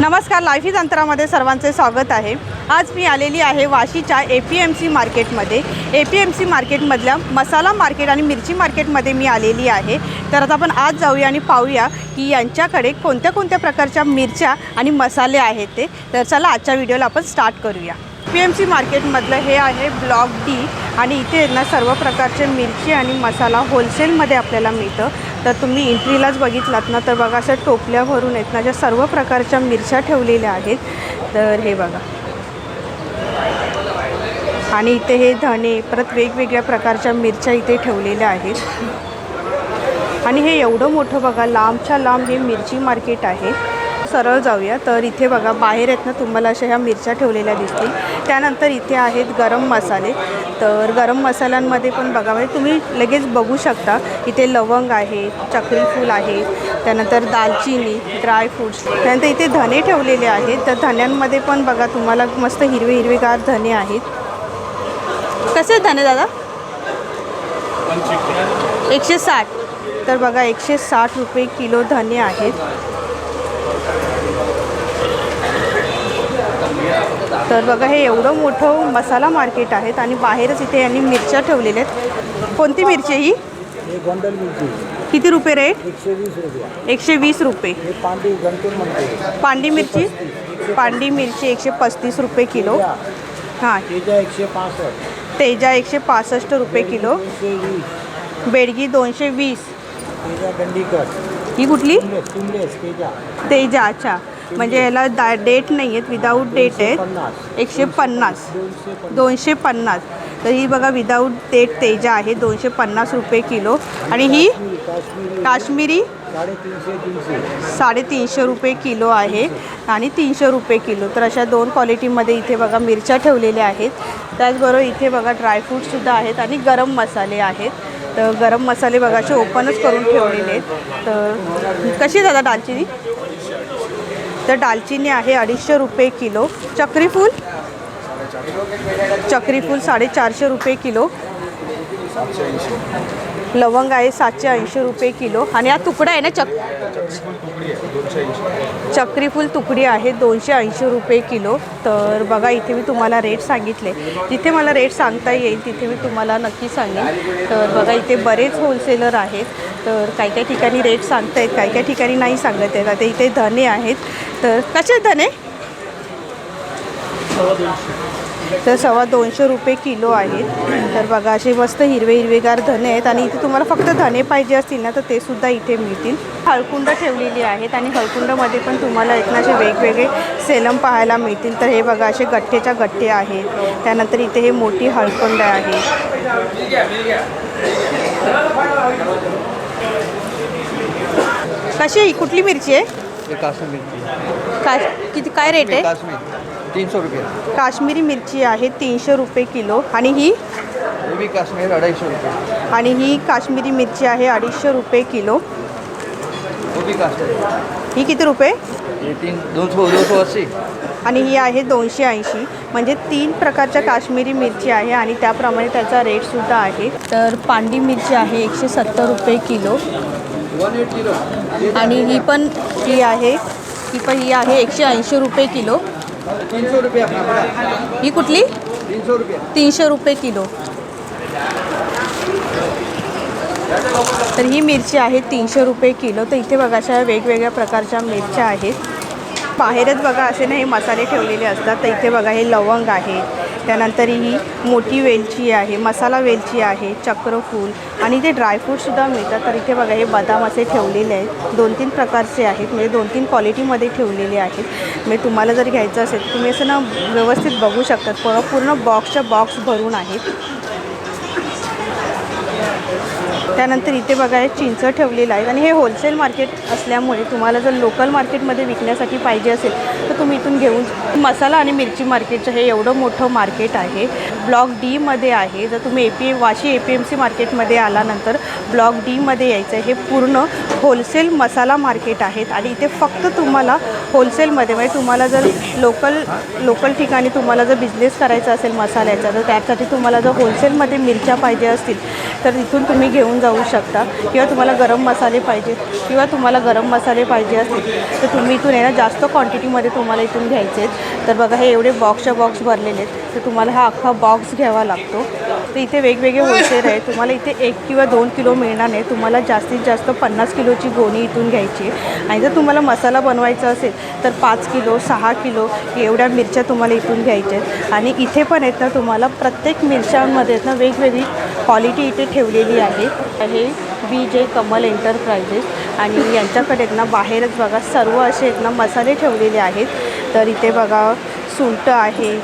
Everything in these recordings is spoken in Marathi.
नमस्कार लाईफीज अंतरामध्ये सर्वांचे स्वागत आहे. आज मी आलेली आहे वाशीच्या ए पी एम सी मार्केटमध्ये. ए पी एम सी मार्केटमधल्या मसाला मार्केट आणि मिरची मार्केटमध्ये मी आलेली आहे. तर आता आपण आज जाऊया आणि पाहूया की यांच्याकडे कोणत्या कोणत्या प्रकारच्या मिरच्या आणि मसाले आहेत ते. तर चला आजच्या व्हिडिओला आपण स्टार्ट करूया. पी एम सी मार्केटमधलं हे आहे ब्लॉक डी आणि इथे ना सर्व प्रकारचे मिरची आणि मसाला होलसेलमध्ये आपल्याला मिळतं. तर तुम्ही एंट्रीलाच बघितलात ना तर बघा अशा टोपल्या भरून आहेत ना ज्या सर्व प्रकारच्या मिरच्या ठेवलेल्या आहेत. तर हे बघा. आणि इथे हे धणे परत वेगवेगळ्या प्रकारच्या मिरच्या इथे ठेवलेल्या आहेत. आणि हे एवढं मोठं बघा लांबच्या लांब हे मिरची मार्केट आहे. सरळ जाऊया. तर इथे बघा बाहेर आहेत ना तुम्हाला अशा ह्या मिरच्या ठेवलेल्या दिसतील. त्यानंतर इथे आहेत गरम मसाले. तर गरम मसाल्यांमध्ये पण बघा म्हणजे तुम्ही लगेच बघू शकता. इथे लवंग आहे चक्रीफूल आहे त्यानंतर दालचिनी ड्रायफ्रूट्स त्यानंतर इथे धने ठेवलेले आहेत. तर धन्यांमध्ये पण बघा तुम्हाला मस्त हिरवे हिरवेगार धने आहेत. कसे धने दादा? एकशे साठ. तर बघा एकशे साठ रुपये किलो धने आहेत. तर बघा हे एवढं मोठं मसाला मार्केट आहेत आणि बाहेरच इथे यांनी मिरच्या ठेवलेल्या आहेत. कोणती मिरची ही? गोंडल मिरची. किती रुपये रेट एकशे वीस रुपया. पांडी मिरची? पांडी मिरची एकशे पस्तीस रुपये किलो. हां. तेजा एकशे पासष्ट. तेजा एकशे पासष्ट रुपये किलो. बेडगी दोनशे वीस. ही कुठली? तेजा अच्छा. म्हणजे याला दा डेट नाही आहेत विदाऊट डेट आहेत. एकशे पन्नास. दोनशे पन्नास. तर ही बघा विदाऊट डेट तेजा आहे दोनशे पन्नास रुपये किलो. आणि ही काश्मीरी साडेतीनशे रुपये किलो आहे आणि तीनशे रुपये किलो. तर अशा दोन क्वालिटीमध्ये इथे बघा मिरच्या ठेवलेल्या आहेत. त्याचबरोबर इथे बघा ड्रायफ्रूटसुद्धा आहेत आणि गरम मसाले आहेत. तर गरम मसाले बघा असे ओपनच करून ठेवलेले आहेत. तर कशी दादा दालचिनी? तर दालचिनी आहे अडीचशे रुपये किलो. चक्रीफूल? चक्रीफूल साडेचारशे रुपये किलो. लवंग आहे सातशे ऐंशी रुपये किलो. आणि हा तुकडा आहे ना चक चक्रीफूल तुकडी आहे दोनशे ऐंशी रुपये किलो. तर बघा इथे मी तुम्हाला रेट सांगितले. जिथे मला रेट सांगता येईल तिथे मी तुम्हाला नक्की सांगेन. तर बघा इथे बरेच होलसेलर आहेत. तर काही काही ठिकाणी रेट सांगता आहेत काही काही ठिकाणी नाही सांगत आहेत. आता इथे धने आहेत. तर कसे धने तर सव्वा दोनशे रुपये किलो आहेत. तर बघा असे मस्त हिरवे हिरवेगार धने आहेत आणि इथे तुम्हाला फक्त धने पाहिजे असतील ना तर ते सुद्धा इथे मिळतील. हळकुंड ठेवलेली आहेत आणि हळकुंडामध्ये पण तुम्हाला एक ना असे वेगवेगळे सेलम पाहायला मिळतील. तर हे बघा असे गठ्ठेच्या गठ्ठे आहेत. त्यानंतर इथे हे मोठी हळकुंड आहे. कशी आहे कुठली मिरची आहे? काश्मीर मिर्ची. किती काय रेट आहे? काश्मीर. तीन सौ रुपये. काश्मीरी मिरची आहे तीनशे रुपये किलो. आणि ही? भी काश्मीर सौ रुपये. आणि ही काश्मीरी मिरची आहे अडीचशे रुपये किलो. वो भी काश्मीर. ही किती रुपये? तीन अस्सी. आणि ही आहे दोनशे ऐंशी. म्हणजे तीन प्रकारच्या काश्मीरी मिरची आहे आणि त्याप्रमाणे त्याचा रेटसुद्धा आहे. तर पांडी मिरची आहे एकशे सत्तर रुपये किलो. आणि ही पण ही आहे. ही पण ही आहे एकशे ऐंशी रुपये किलो. ही कुठली? तीनशे रुपये. किलो. तर ही मिरची आहे तीनशे रुपये किलो. तर इथे बघा अशा वेगवेगळ्या प्रकारच्या मिरच्या आहेत. बाहेरच बघा असे ना हे मसाले ठेवलेले असतात. तर इथे बघा हे लवंग आहे. त्यानंतर ही मोठी वेलची आहे मसाला वेलची आहे चक्रफूल आणि ते ड्रायफ्रूटसुद्धा मिळतात. तर इथे बघा हे बदाम असे ठेवलेले आहेत. दोन तीन प्रकारचे आहेत. म्हणजे दोन तीन क्वालिटीमध्ये ठेवलेले आहेत. म्हणजे तुम्हाला जर घ्यायचं असेल तुम्ही असं ना व्यवस्थित बघू शकतात. पूर्ण बॉक्सच्या बॉक्स भरून आहेत. त्यानंतर इथे बघा हे चिंच ठेवलेलं आहे आणि हे होलसेल मार्केट असल्यामुळे तुम्हाला जर लोकल मार्केटमध्ये विकण्यासाठी पाहिजे असेल तर तुम्ही इथून घेऊन मसाला आणि मिरची मार्केटचं हे एवढं मोठं मार्केट आहे. ब्लॉक डीमध्ये आहे. जर तुम्ही A P Vashi A P M C मार्केटमध्ये आल्यानंतर ब्लॉक डीमध्ये यायचं आहे हे पूर्ण होलसेल मसाला मार्केट आहेत आणि इथे फक्त तुम्हाला होलसेलमध्ये म्हणजे तुम्हाला जर लोकल लोकल ठिकाणी तुम्हाला जर बिझनेस करायचा असेल मसाल्याचा तर त्यासाठी तुम्हाला जर होलसेलमध्ये मिरच्या पाहिजे असतील तर इथून तुम्ही घेऊन जाऊ शकता. किंवा तुम्हाला गरम मसाले पाहिजे किंवा तुम्हाला गरम मसाले पाहिजे असतील तर तुम्ही इथून आहे ना जास्त क्वांटिटीमध्ये तुम्हाला इथून घ्यायचे आहेत. तर बघा हे एवढे बॉक्सच्या बॉक्स भरलेले आहेत. तर तुम्हाला हा अख्खा बॉक्स घ्यावा लागतो. तर इथे वेगवेगळे होलसेल आहे तुम्हाला इथे एक किंवा दोन किलो मिळणार नाही. तुम्हाला जास्तीत जास्त पन्नास किलोची गोणी इथून घ्यायची आहे. आणि जर तुम्हाला मसाला बनवायचा असेल तर पाच किलो सहा किलो एवढ्या मिरच्या तुम्हाला इथून घ्यायच्या आहेत. आणि इथे पण आहेत ना तुम्हाला प्रत्येक मिरच्यांमध्ये आहेत ना वेगवेगळी क्वालिटी इथे ठेवलेली आहे. हे बी जे कमल एंटरप्राइजेस आणि यांच्याकडे ना बाहेरच बघा सर्व असे आहेत ना मसाले ठेवलेले आहेत. तर इथे बघा सुंट आहे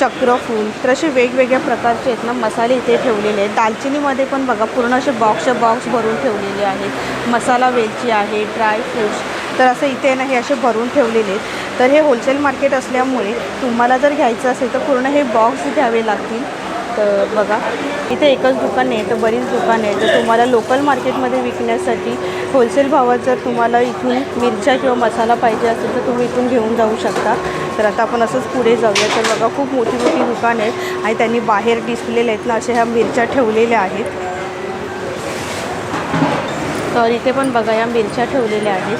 चक्रफूल तर असे वेगवेगळ्या प्रकारचे आहेत ना मसाले इथे ठेवलेले आहेत. दालचिनीमध्ये पण बघा पूर्ण असे बॉक्सच्या बॉक्स भरून ठेवलेले आहेत. मसाला वेलची आहे ड्राय फ्रूट्स तर असं इथे ना हे असे भरून ठेवलेले आहेत. तर हे होलसेल मार्केट असल्यामुळे तुम्हाला जर घ्यायचं असेल तर पूर्ण हे बॉक्स घ्यावे लागतील. तर बघा इथे एकच दुकान आहे तर बरीच दुकान आहे. तर तुम्हाला लोकल मार्केटमध्ये विकण्यासाठी होलसेल भावात जर तुम्हाला इथून मिरच्या किंवा मसाला पाहिजे असेल तर तुम्ही इथून घेऊन जाऊ शकता. तर आता आपण असंच पुढे जाऊया. तर बघा खूप मोठी मोठी दुकान आहेत आणि त्यांनी बाहेर डिस्प्लेले आहेत ना अशा ह्या मिरच्या ठेवलेल्या आहेत. तर इथे पण बघा या मिरच्या ठेवलेल्या आहेत.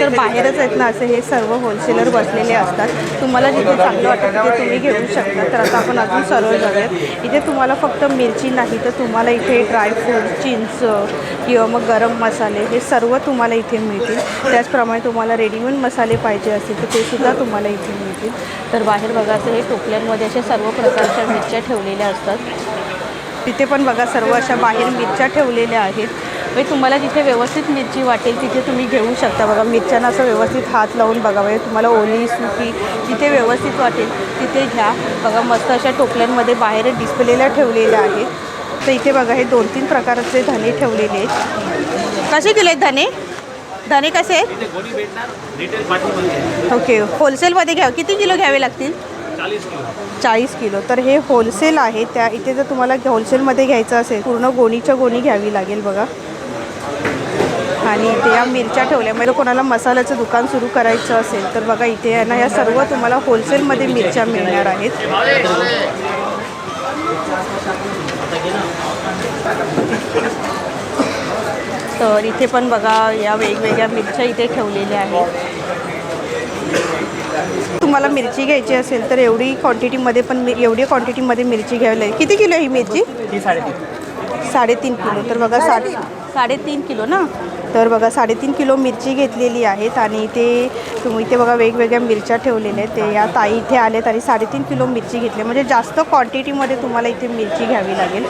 तर बाहेरच आहेत ना असे हे सर्व होलसेलर बसलेले असतात. तुम्हाला जिथे चांगलं वाटतं तिथे तुम्ही घेऊ शकता. तर आता आपण अजून सरळ जाऊयात. इथे तुम्हाला फक्त मिरची नाही तर तुम्हाला इथे ड्रायफ्रूट चिंच किंवा मग गरम मसाले हे सर्व तुम्हाला इथे मिळतील. त्याचप्रमाणे तुम्हाला रेडीमेड मसाले पाहिजे असतील तर ते सुद्धा तुम्हाला इथे मिळतील. तर बाहेर बघा असं हे टोपल्यांमध्ये अशा सर्व प्रकारच्या मिरच्या ठेवलेल्या असतात. तिथे पण बघा सर्व अशा बाहेर मिरच्या ठेवलेल्या आहेत. म्हणजे तुम्हाला जिथे व्यवस्थित मिरची वाटेल तिथे तुम्ही घेऊ शकता. बघा मिरच्यांना असं व्यवस्थित हात लावून बघा. म्हणजे तुम्हाला ओली सुकी जिथे व्यवस्थित वाटेल तिथे घ्या. बघा मस्त अशा टोपल्यांमध्ये बाहेर डिस्प्लेला ठेवलेल्या आहेत. तर इथे बघा हे दोन तीन प्रकारचे धने ठेवलेले आहेत. कसे किलो आहेत धने? धने कसे आहेत? ओके होलसेलमध्ये घ्या. किती किलो घ्यावे लागतील? चाळीस किलो. तर हे होलसेल आहे. त्या इथे जर तुम्हाला होलसेलमध्ये घ्यायचं असेल पूर्ण गोणीच्या गोणी घ्यावी लागेल बघा. आणि इथे या मिरच्या ठेवल्या म्हणजे कोणाला मसाल्याचं दुकान सुरू करायचं असेल तर बघा इथे आहे ना या सर्व तुम्हाला होलसेलमध्ये मिरच्या मिळणार आहेत. तर इथे पण बघा या वेगवेगळ्या मिरच्या इथे ठेवलेल्या आहेत. तुम्हाला मिरची घ्यायची असेल तर एवढी क्वांटिटीमध्ये पण मी एवढी क्वांटिटीमध्ये मिरची घ्यावी लागेल. किती किलो ही मिरची? साडेतीन. साडेतीन किलो. तर बघा साडे साडेतीन किलो ना? तर बघा साडेतीन किलो मिरची घेतलेली आहेत आणि इथे तुम्ही इथे बघा वेगवेगळ्या मिरच्या ठेवलेल्या आहेत. ते या ताई इथे आलेत आणि साडेतीन किलो मिरची घेतली. म्हणजे जास्त क्वांटिटीमध्ये तुम्हाला इथे मिरची घ्यावी लागेल.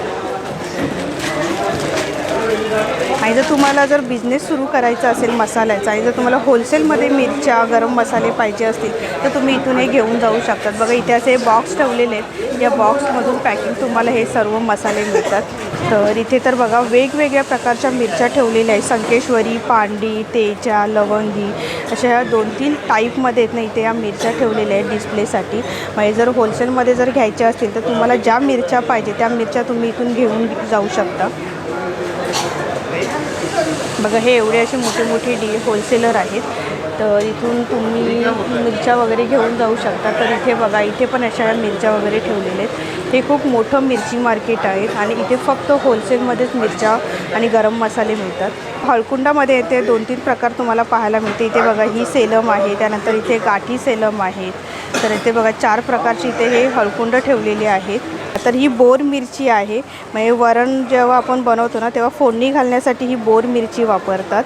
आणि जर तुम्हाला जर बिझनेस सुरू करायचा असेल मसाल्याचा आणि जर तुम्हाला होलसेलमध्ये मिरच्या गरम मसाले पाहिजे असतील तर तुम्ही इथून हे घेऊन जाऊ शकतात. बघा इथे असे बॉक्स ठेवलेले आहेत. या बॉक्समधून पॅकिंग तुम्हाला हे सर्व मसाले मिळतात. तर इथे तर बघा वेगवेगळ्या प्रकारच्या मिरच्या ठेवलेल्या आहेत. संकेश्वरी पांडी तेजा लवंगी अशा ह्या दोन तीन टाईपमध्ये आहेत ना इथे या मिरच्या ठेवलेल्या आहेत डिस्प्लेसाठी म्हणजे जर होलसेलमध्ये जर घ्यायच्या असतील तर तुम्हाला ज्या मिरच्या पाहिजे त्या मिरच्या तुम्ही इथून घेऊन जाऊ शकता. बघा हे एवढे असे मोठे मोठे डी होलसेलर आहेत. तर इथून तुम्ही मिरच्या वगैरे घेऊन जाऊ शकता. तर इथे बघा इथे पण अशा मिरच्या वगैरे ठेवलेल्या आहेत. हे खूप मोठं मिरची मार्केट आहे आणि इथे फक्त होलसेलमध्येच मिरच्या आणि गरम मसाले मिळतात. हळकुंडामध्ये येते दोन तीन प्रकार तुम्हाला पाहायला मिळते इथे बघा ही सेलम आहे त्यानंतर इथे गाठी सेलम आहेत तर इथे बघा चार प्रकारची इथे हे हळकुंड ठेवलेले आहेत. तर ही बोर मिरची आहे. म्हणजे वरण जेव्हा आपण बनवतो ना तेव्हा फोडणी घालण्यासाठी ही बोर मिरची वापरतात.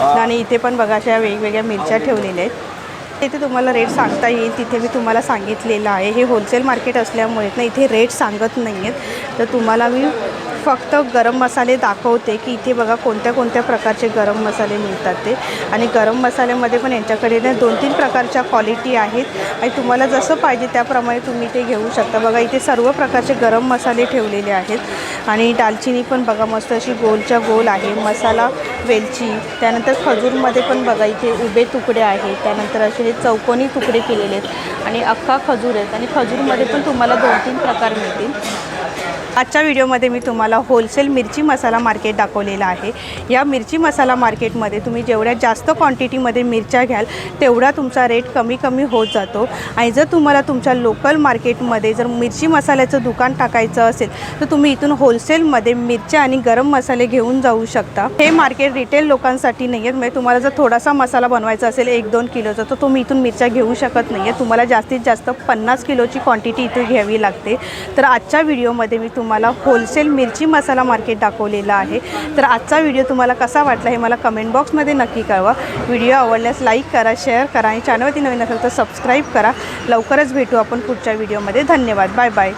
आणि इथे पण बघा अशा वेगवेगळ्या मिरच्या ठेवलेल्या आहेत. इथे तुम्हाला रेट सांगता येईल. तिथे मी तुम्हाला सांगितलेलं आहे. हे होलसेल मार्केट असल्यामुळे ना इथे रेट सांगत नाही आहेत तर तुम्हाला मी फक्त गरम मसाले दाखवते की इथे बघा कोणत्या कोणत्या प्रकारचे गरम मसाले मिळतात ते. आणि गरम मसाल्यामध्ये पण यांच्याकडे ना दोन तीन प्रकारच्या क्वालिटी आहेत. आणि तुम्हाला जसं पाहिजे त्याप्रमाणे तुम्ही ते घेऊ शकता. बघा इथे सर्व प्रकारचे गरम मसाले ठेवलेले आहेत. आणि दालचिनी पण बघा मस्त अशी गोलच्या गोल आहे. मसाला वेलची. त्यानंतर खजूरमध्ये पण बघा इथे उभे तुकडे आहेत. त्यानंतर असे हे चौकोनी तुकडे केलेले आहेत. आणि अख्खा खजूर आहेत. आणि खजूरमध्ये पण तुम्हाला दोन तीन प्रकार मिळतील. आजच्या व्हिडिओमध्ये मी तुम्हाला होलसेल मिरची मसाला मार्केट दाखवलेला आहे. या मिरची मसाला मार्केटमध्ये तुम्ही जेवढ्या जास्त क्वांटिटीमध्ये मिरच्या घ्याल तेवढा तुमचा रेट कमी कमी होत जातो. आणि जर तुम्हाला तुमच्या लोकल मार्केटमध्ये जर मिरची मसाल्याचं दुकान टाकायचं असेल तर तुम्ही इथून होलसेलमध्ये मिरच्या आणि गरम मसाले घेऊन जाऊ शकता. हे मार्केट रिटेल लोकांसाठी नाही आहेत म्हणजे तुम्हाला जर थोडासा मसाला बनवायचा असेल एक दोन किलोचा तर तुम्ही इथून मिरच्या घेऊ शकत नाही आहे तुम्हाला जास्तीत जास्त पन्नास किलोची क्वांटिटी इथे घ्यावी लागते. तर आजच्या व्हिडिओमध्ये मी तुम्हाला होलसेल मिरची मसाला मार्केट दाखवलेला आहे. तर आजचा व्हिडिओ तुम्हाला कसा वाटला हे मला कमेंट बॉक्समध्ये नक्की कळवा. व्हिडिओ आवडल्यास लाईक करा शेअर करा आणि चॅनलवरती नवीन असेल तर सबस्क्राईब करा. लवकरच भेटू आपण पुढच्या व्हिडिओमध्ये धन्यवाद. Bye bye